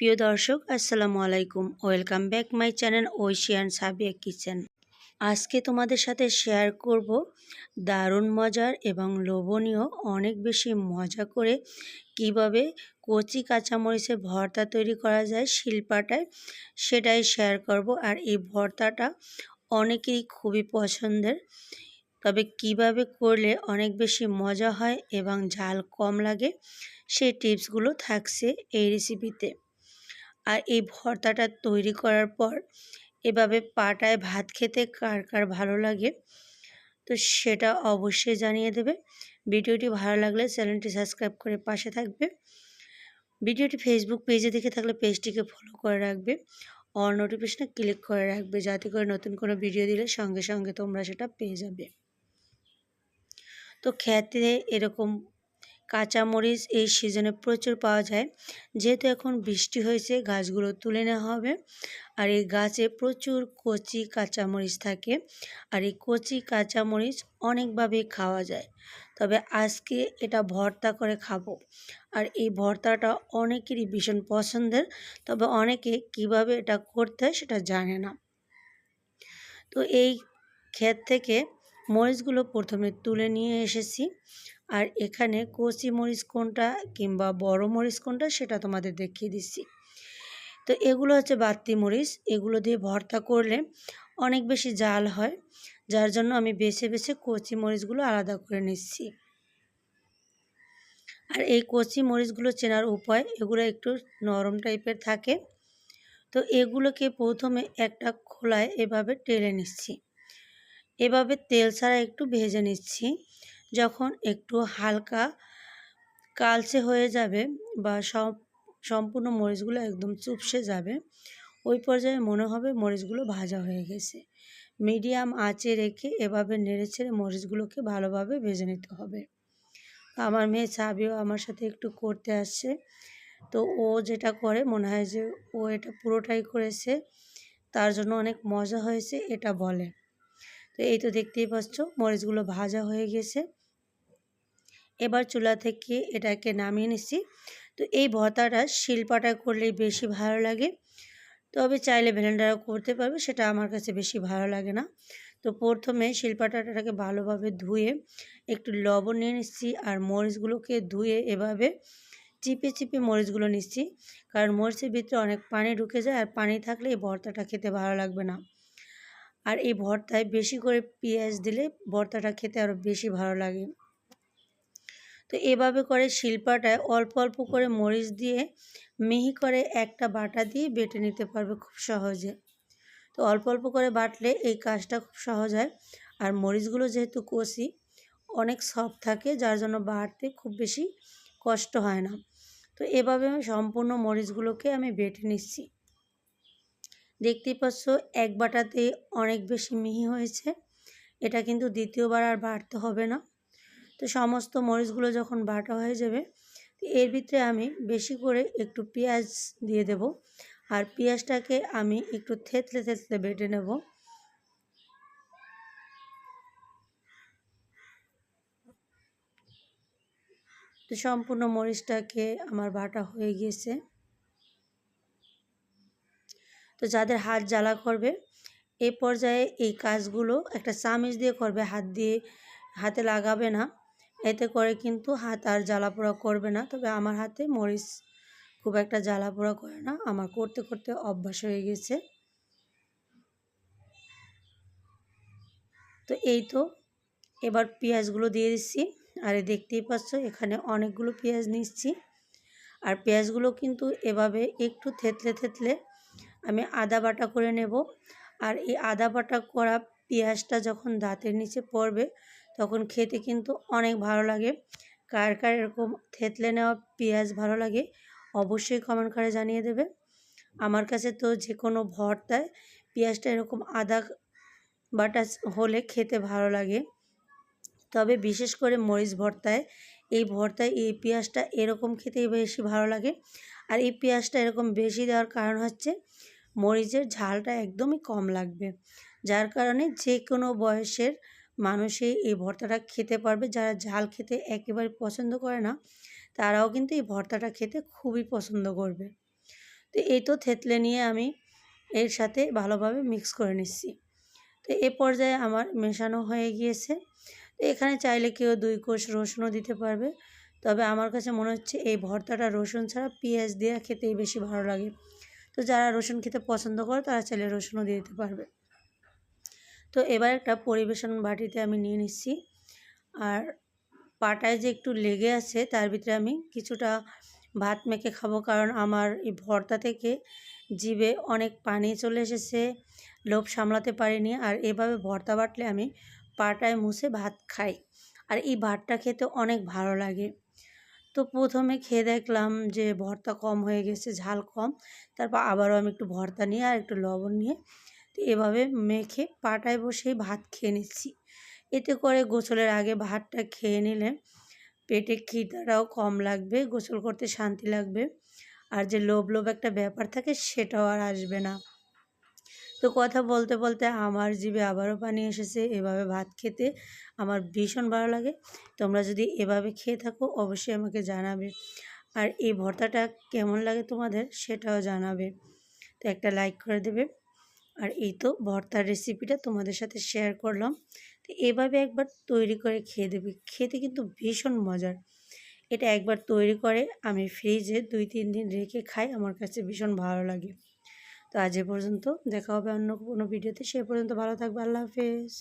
প্রিয় দর্শক, আসসালামু আলাইকুম। ওয়েলকাম ব্যাক মাই চ্যানেল ঐশিয়ান সাবিয়া কিচেন আজকে তোমাদের সাথে শেয়ার করব দারুণ মজার এবং লোভনীয়, অনেক বেশি মজা করে কীভাবে কচি কাঁচামরিচের ভর্তা তৈরি করা যায় শিল্পাটায়, সেটাই শেয়ার করব। আর এই ভর্তাটা অনেকেই খুবই পছন্দের। তবে কীভাবে করলে অনেক বেশি মজা হয় এবং ঝাল কম লাগে, সেই টিপসগুলো থাকছে এই রেসিপিতে আর এই ভর্তাটা তৈরি করার পর এভাবে পাটায় ভাত খেতে কার কার ভালো লাগে, তো সেটা অবশ্যই জানিয়ে দেবে। ভিডিওটি ভালো লাগলে চ্যানেলটি সাবস্ক্রাইব করে পাশে থাকবে। ভিডিওটি ফেসবুক পেজে দেখে থাকলে পেজটিকে ফলো করে রাখবে। অল নোটিফিকেশনে ক্লিক করে রাখবে যাতে করে নতুন কোনো ভিডিও দিলে সঙ্গে সঙ্গে তোমরা সেটা পেয়ে যাবে। তো খেতে এরকম কাঁচামরিচ এই সিজনে প্রচুর পাওয়া যায়। যেহেতু এখন বৃষ্টি হয়েছে, গাছগুলো তুলে নেওয়া হবে। আর এই গাছে প্রচুর কচি কাঁচামরিচ থাকে। আর এই কচি কাঁচামরিচ অনেকভাবে খাওয়া যায়। তবে আজকে এটা ভর্তা করে খাব। আর এই ভর্তাটা অনেকেরই ভীষণ পছন্দের, তবে অনেকে কীভাবে এটা করতে হয় সেটা জানে না। তো এই ক্ষেত থেকে মরিচগুলো প্রথমে তুলে নিয়ে এসেছি। আর এখানে কচি মরিচ কোনটা কিংবা বড় মরিচ কোনটা সেটা তোমাদের দেখিয়ে দিচ্ছি। তো এগুলো হচ্ছে বাত্তি মরিচ, এগুলো দিয়ে ভর্তা করলে অনেক বেশি জাল হয়, যার জন্য আমি বেছে বেছে কচি মরিচগুলো আলাদা করে নিচ্ছি। আর এই কচি মরিচগুলো চেনার উপায়, এগুলো একটু নরম টাইপের থাকে। তো এগুলোকে প্রথমে একটা খোলায় এভাবে টেলে নিচ্ছি। এভাবে তেল ছাড়া একটু ভেজে নিচ্ছি। যখন একটু হালকা কালচে হয়ে যাবে বা সম্পূর্ণ মরিচগুলো একদম চুপসে যাবে, ওই পর্যায়ে মনে হবে মরিচগুলো ভাজা হয়ে গেছে। মিডিয়াম আঁচে রেখে এভাবে নেড়ে ছেড়ে মরিচগুলোকে ভালোভাবে ভেজে নিতে হবে। আমার মেয়ে চাবিও আমার সাথে একটু করতে আসছে। তো ও যেটা করে মনে হয় যে ও এটা পুরোটাই করেছে, তার জন্য অনেক মজা হয়েছে, এটা বলে। তো এই তো দেখতেই পাচ্ছ মরিচগুলো ভাজা হয়ে গেছে। এবার চুলা থেকে এটাকে নামিয়ে নিচ্ছি। তো এই ভর্তাটা শিলপাটা করলেই বেশি ভালো লাগে। তবে চাইলে ভেলেন্ডারও করতে পারবে, সেটা আমার কাছে বেশি ভালো লাগে না। তো প্রথমে শিলপাটাটাকে ভালোভাবে ধুয়ে একটু লবণ নিয়ে নিচ্ছি আর মরিচগুলোকে ধুয়ে এভাবে চিপে চিপে মরিচগুলো নিচ্ছি। কারণ মরিচের ভিতরে অনেক পানি ঢুকে যায় আর পানি থাকলে এই ভর্তাটা খেতে ভালো লাগবে না। আর এই ভর্তায় বেশি করে পেঁয়াজ দিলে ভর্তাটা খেতে আরও বেশি ভালো লাগে। তো এভাবে করে শিল্পাটায় অল্প অল্প করে মরিচ দিয়ে মিহি করে একটা বাটা দিয়ে বেটে নিতে পারবে খুব সহজে। তো অল্প অল্প করে বাটলে এই কাজটা খুব সহজ হয়। আর মরিচগুলো যেহেতু কষি, অনেক সফট থাকে, যার জন্য বাটতে খুব বেশি কষ্ট হয় না। তো এভাবে আমি সম্পূর্ণ মরিচগুলোকে আমি বেটে নিচ্ছি। দেখতেই পাচ্ছ, এক বাটাতে অনেক বেশি মিহি হয়েছে। এটা কিন্তু দ্বিতীয়বার আর বাড়তে হবে না। তো সমস্ত মরিচগুলো যখন বাটা হয়ে যাবে এর ভিতরে আমি বেশি করে একটু পেঁয়াজ দিয়ে দেব। আর পেঁয়াজটাকে আমি একটু থেতলে থেতলে বেটে নেব। তো সম্পূর্ণ মরিচটাকে আমার বাটা হয়ে গিয়েছে। তো যাদের হাত জ্বালা করবে, এ পর্যায়ে এই কাজগুলো একটা চামিচ দিয়ে করবে, হাত দিয়ে, হাতে লাগাবে না। এতে করে কিন্তু হাত আর জ্বালা পোড়া করবে না। তবে আমার হাতে মরিচ খুব একটা জ্বালা পোড়া করে না। আমার করতে করতে অভ্যাস হয়ে গেছে। তো এই তো, এবার পেঁয়াজগুলো দিয়ে দিচ্ছি। আর দেখতেই পাচ্ছ, এখানে অনেকগুলো পেঁয়াজ নিচ্ছি। আর পেঁয়াজগুলো কিন্তু এভাবে একটু থেতলে থেতলে আমি আদা বাটা করে নেব। আর এই আদা বাটা করা পেঁয়াজটা যখন দাঁতের নিচে পড়বে তখন খেতে কিন্তু অনেক ভালো লাগে। কার কার এরকম থেতলে নেওয়া পেঁয়াজ ভালো লাগে, অবশ্যই কমেন্ট করে জানিয়ে দেবে। আমার কাছে তো যে কোনো ভর্তায় পেঁয়াজটা এরকম আদা বাটা হলে খেতে ভালো লাগে। তবে বিশেষ করে মরিচ ভর্তায়, এই ভর্তায় এই পেঁয়াজটা এরকম খেতেই বেশি ভালো লাগে। আর এই পেঁয়াজটা এরকম বেশি দেওয়ার কারণ হচ্ছে মরিচের ঝালটা একদমই কম লাগবে। যার কারণে যে কোনো বয়সের মানুষই এই ভর্তাটা খেতে পারবে। যারা ঝাল খেতে একেবারে পছন্দ করে না, তারাও কিন্তু এই ভর্তাটা খেতে খুবই পছন্দ করবে। তো এই তো থেতলে নিয়ে আমি এর সাথে ভালোভাবে মিক্স করে নিচ্ছি। তো এ পর্যায়ে আমার মেশানো হয়ে গিয়েছে। তো এখানে চাইলে কেউ দুই কোষ রসুনও দিতে পারবে। তবে আমার কাছে মনে হচ্ছে এই ভর্তাটা রসুন ছাড়া পেঁয়াজ দিয়ে খেতেই বেশি ভালো লাগে। তো যারা রসুন খেতে পছন্দ করে, তারা চাইলে রসুনও দিয়ে দিতে পারবে। তো এবার একটা পরিবেশন বাটিতে আমি নিয়ে নিচ্ছি। আর পাটায় যে একটু লেগে আছে, তার ভিতরে আমি কিছুটা ভাত মেখে খাব, কারণ আমার এই ভর্তা থেকে জিভে অনেক পানি চলে এসেছে, লোভ সামলাতে পারিনি। আর এভাবে ভর্তা বাটলে আমি পাটায় মুছে ভাত খাই। আর এই ভাতটা খেতে অনেক ভালো লাগে। তো প্রথমে খেয়ে দেখলাম যে ভর্তা কম হয়ে গেছে, ঝাল কম। তারপর আবারও আমি একটু ভর্তা নিয়ে আর একটু লবণ নিয়ে তো এভাবে মেখে পাটায় বসেই ভাত খেয়ে নিচ্ছি। এতে করে গোসলের আগে ভাতটা খেয়ে নিলে পেটে খিদাটাও কম লাগবে, গোসল করতে শান্তি লাগবে। আর যে লোভ লোভ একটা ব্যাপার থাকে সেটাও আর আসবে না। তো কথা বলতে বলতে আমার জিভে আবারও পানি এসেছে, এভাবে ভাত খেতে আমার ভীষণ ভালো লাগে। তোমরা যদি এভাবে খেয়ে থাকো অবশ্যই আমাকে জানাবে। আর এই ভর্তাটা কেমন লাগে তোমাদের সেটাও জানাবে। তো একটা লাইক করে দেবে। আর এই তো ভর্তার রেসিপিটা তোমাদের সাথে শেয়ার করলাম। তো এভাবে একবার তৈরি করে খেয়ে দেবে। খেতে কিন্তু ভীষণ মজার। এটা একবার তৈরি করে আমি ফ্রিজে দুই, তিন দিন রেখে খাই, আমার কাছে ভীষণ ভালো লাগে। তো আজ এ পর্যন্ত দেখা হবে অন্য কোনো ভিডিওতে সে পর্যন্ত ভালো থাকবে। আল্লাহ হাফেজ।